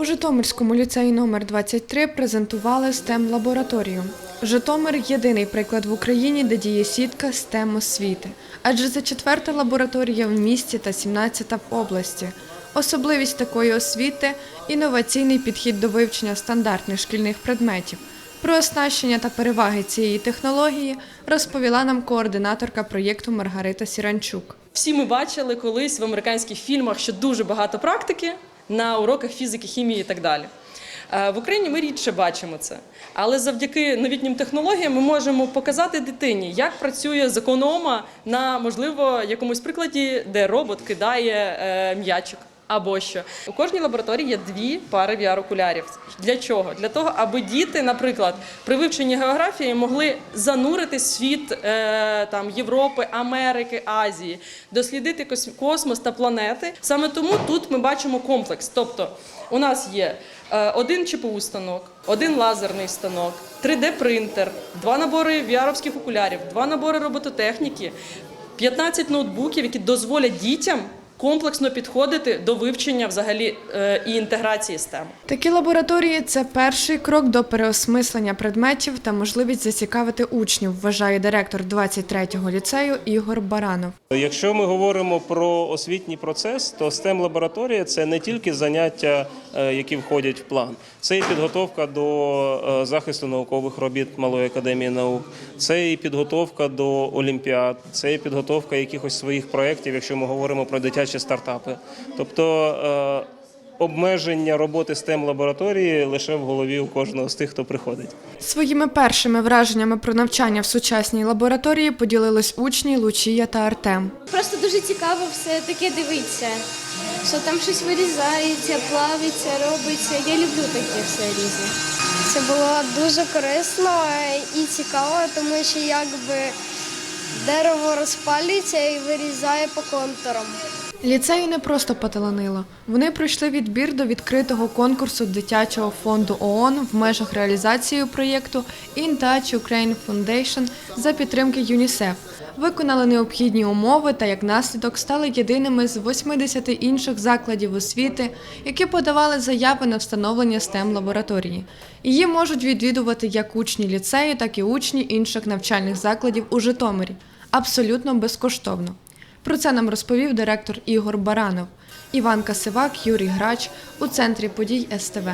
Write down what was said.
У Житомирському ліцеї номер 23 презентували STEM лабораторію. Житомир єдиний приклад в Україні, де діє сітка STEM освіти, адже це четверта лабораторія в місті та 17 в області. Особливість такої освіти інноваційний підхід до вивчення стандартних шкільних предметів. Про оснащення та переваги цієї технології розповіла нам координаторка проєкту Маргарита Сіранчук. Всі ми бачили колись в американських фільмах, що дуже багато практики на уроках фізики, хімії і так далі. Е, В Україні ми рідше бачимо це, але завдяки новітнім технологіям ми можемо показати дитині, як працює законома на можливо якомусь прикладі, де робот кидає е, м'ячик. Або що у кожній лабораторії є дві пари VR-окулярів. Для чого? Для того, аби діти, наприклад, при вивченні географії могли занурити світ е, там Європи, Америки, Азії, дослідити кос- космос та планети. Саме тому тут ми бачимо комплекс. Тобто, у нас є е, один ЧПУ станок, один лазерний станок, 3D-принтер, два набори VR-овських окулярів, два набори робототехніки, 15 ноутбуків, які дозволять дітям комплексно підходити до вивчення взагалі е, і інтеграції STEM. Такі лабораторії це перший крок до переосмислення предметів та можливість зацікавити учнів, вважає директор 23-го ліцею Ігор Баранов. Якщо ми говоримо про освітній процес, то stem лабораторія це не тільки заняття, які входять в план, це і підготовка до е, захисту наукових робіт Малої академії наук, це і підготовка до олімпіад, це і підготовка якихось своїх проєктів, якщо ми говоримо про дитячі стартапи. Тобто е, обмеження роботи stem лабораторії лише в голові у кожного з тих, хто приходить. Своїми першими враженнями про навчання в сучасній лабораторії поділились учні Лучія та Артем. Просто дуже цікаво все таке дивитися, що там щось вирізається, плавиться, робиться. Я люблю таке все різне. Це було дуже корисно і цікаво, тому що якби дерево розпалюється і вирізає по контурам. Ліцею не просто поталанило. Вони пройшли відбір до відкритого конкурсу дитячого фонду ООН в межах реалізації проєкту In Touch Ukraine Foundation за підтримки ЮНІСЕФ. Виконали необхідні умови та як наслідок стали єдиними з 80 інших закладів освіти, які подавали заяви на встановлення stem лабораторії. Її можуть відвідувати як учні ліцею, так і учні інших навчальних закладів у Житомирі. Абсолютно безкоштовно. Про це нам розповів директор Ігор Баранов. Іван Касивак, Юрій Грач у центрі подій СТВ.